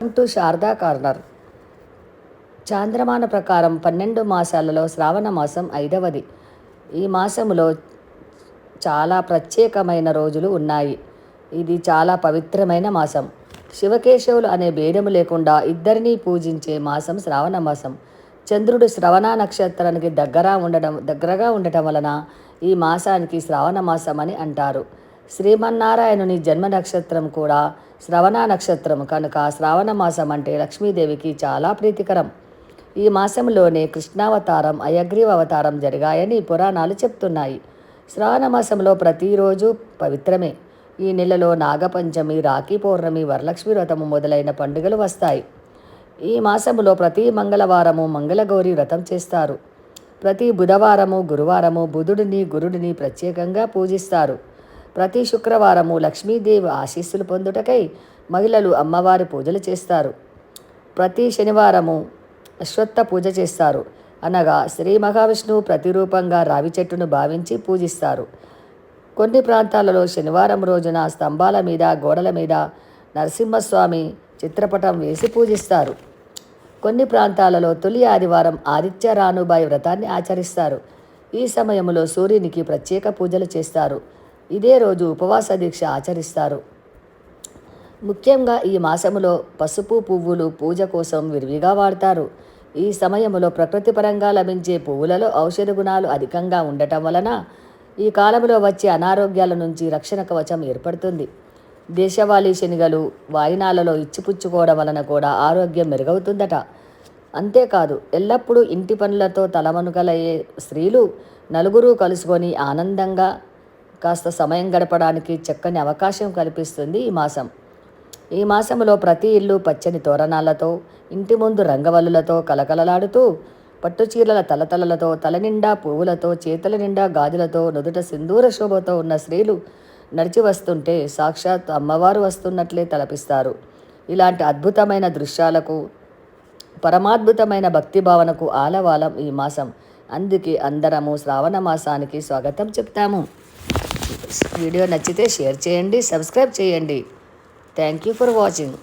To Sharada corner. చాంద్రమాన ప్రకారం పన్నెండు మాసాలలో శ్రావణ మాసం ఐదవది. ఈ మాసములో చాలా ప్రత్యేకమైన రోజులు ఉన్నాయి. ఇది చాలా పవిత్రమైన మాసం. శివకేశవులు అనే భేదము లేకుండా ఇద్దరినీ పూజించే మాసం శ్రావణ మాసం. చంద్రుడు శ్రవణ నక్షత్రానికి దగ్గర ఉండడం దగ్గరగా ఉండటం వలన ఈ మాసానికి శ్రావణ మాసం అని అంటారు. శ్రీమన్నారాయణుని జన్మ నక్షత్రం కూడా శ్రవణ నక్షత్రం కనుక శ్రావణ మాసం అంటే లక్ష్మీదేవికి చాలా ప్రీతికరం. ఈ మాసంలోనే కృష్ణావతారం అయగ్రీవ అవతారం జరిగాయని పురాణాలు చెప్తున్నాయి. శ్రావణ మాసంలో ప్రతిరోజు పవిత్రమే. ఈ నెలలో నాగపంచమి రాఖీ పౌర్ణమి వరలక్ష్మి వ్రతము మొదలైన పండుగలు వస్తాయి. ఈ మాసములో ప్రతి మంగళవారము మంగళగౌరి వ్రతం చేస్తారు. ప్రతి బుధవారము గురువారము బుధుడిని గురుడిని ప్రత్యేకంగా పూజిస్తారు. ప్రతి శుక్రవారము లక్ష్మీదేవి ఆశీస్సులు పొందుటకై మహిళలు అమ్మవారి పూజలు చేస్తారు. ప్రతి శనివారము అశ్వత్థ పూజ చేస్తారు. అనగా శ్రీ మహావిష్ణువు ప్రతిరూపంగా రావి చెట్టును భావించి పూజిస్తారు. కొన్ని ప్రాంతాలలో శనివారం రోజున స్తంభాల మీద గోడల మీద నరసింహస్వామి చిత్రపటం వేసి పూజిస్తారు. కొన్ని ప్రాంతాలలో తొలి ఆదివారం ఆదిత్య రానుబాయి వ్రతాన్ని ఆచరిస్తారు. ఈ సమయంలో సూర్యునికి ప్రత్యేక పూజలు చేస్తారు. ఇదే రోజు ఉపవాస దీక్ష ఆచరిస్తారు. ముఖ్యంగా ఈ మాసములో పసుపు పువ్వులు పూజ కోసం విరివిగా వాడతారు. ఈ సమయంలో ప్రకృతి పరంగా లభించే పువ్వులలో ఔషధ గుణాలు అధికంగా ఉండటం వలన ఈ కాలంలో వచ్చే అనారోగ్యాల నుంచి రక్షణ కవచం ఏర్పడుతుంది. దేశవాళీ శనిగలు వాయినాలలో ఇచ్చిపుచ్చుకోవడం వలన కూడా ఆరోగ్యం మెరుగవుతుందట. అంతేకాదు ఎల్లప్పుడూ ఇంటి పనులతో తలమనుకలయ్యే స్త్రీలు నలుగురు కలుసుకొని ఆనందంగా కాస్త సమయం గడపడానికి చక్కని అవకాశం కల్పిస్తుంది ఈ మాసం. ఈ మాసంలో ప్రతి ఇల్లు పచ్చని తోరణాలతో ఇంటి ముందు రంగవల్లులతో కలకలలాడుతూ పట్టుచీరల తలతలలతో తలనిండా పువ్వులతో చేతుల నిండా గాజులతో నుదుట సింధూర శోభతో ఉన్న స్త్రీలు నడిచి వస్తుంటే సాక్షాత్ అమ్మవారు వస్తున్నట్లే తలపిస్తారు. ఇలాంటి అద్భుతమైన దృశ్యాలకు పరమాద్భుతమైన భక్తి భావనకు ఆలవాలం ఈ మాసం. అందుకే అందరము శ్రావణ మాసానికి స్వాగతం చెప్తాము. వీడియో నచ్చితే షేర్ చేయండి సబ్స్క్రైబ్ చేయండి. Thank you for watching